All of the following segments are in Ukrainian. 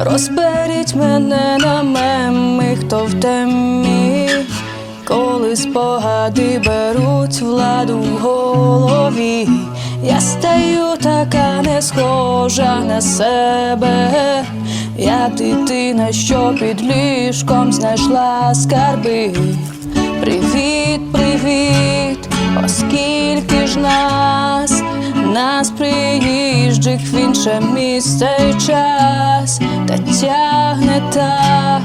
Розберіть мене на меми, хто в темі, коли спогади беруть владу в голові, я стаю така не схожа на себе. Я дитина, що під ліжком знайшла скарби. Привіт, приїжджих в інше місце й час, та тягне так,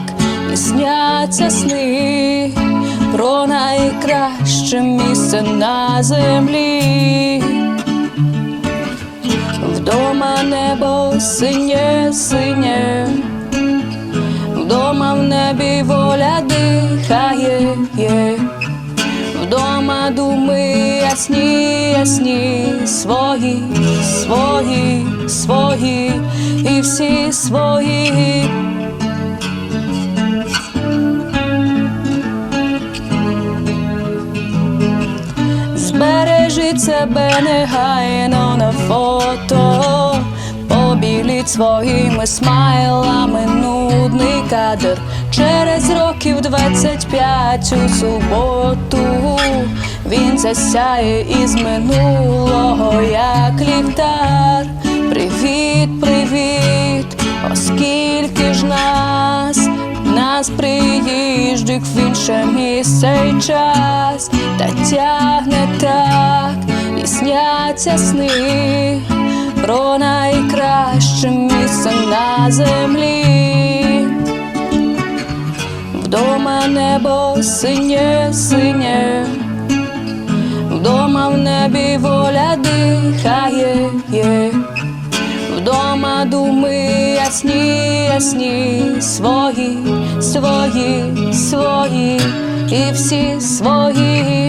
і сняться сни про найкраще місце на землі. Вдома небо синє, синє, вдома в небі воля дихає, є. вдома думи ясні, ясні, свої, свої, свої, і всі свої. Збережіть себе негайно на фото, побіліть своїми смайлами нудний кадр. Через років 25 у суботу він засяє із минулого, як ліхтар. Привіт, ж нас нас приїжджих в інше місце й час, та тягне так, і сняться сни про найкраще місце на землі. Вдома небо синє, синє, вдома в небі воля дихає. Вдома думи ясні, ясні, свої, свої, свої, і всі свої.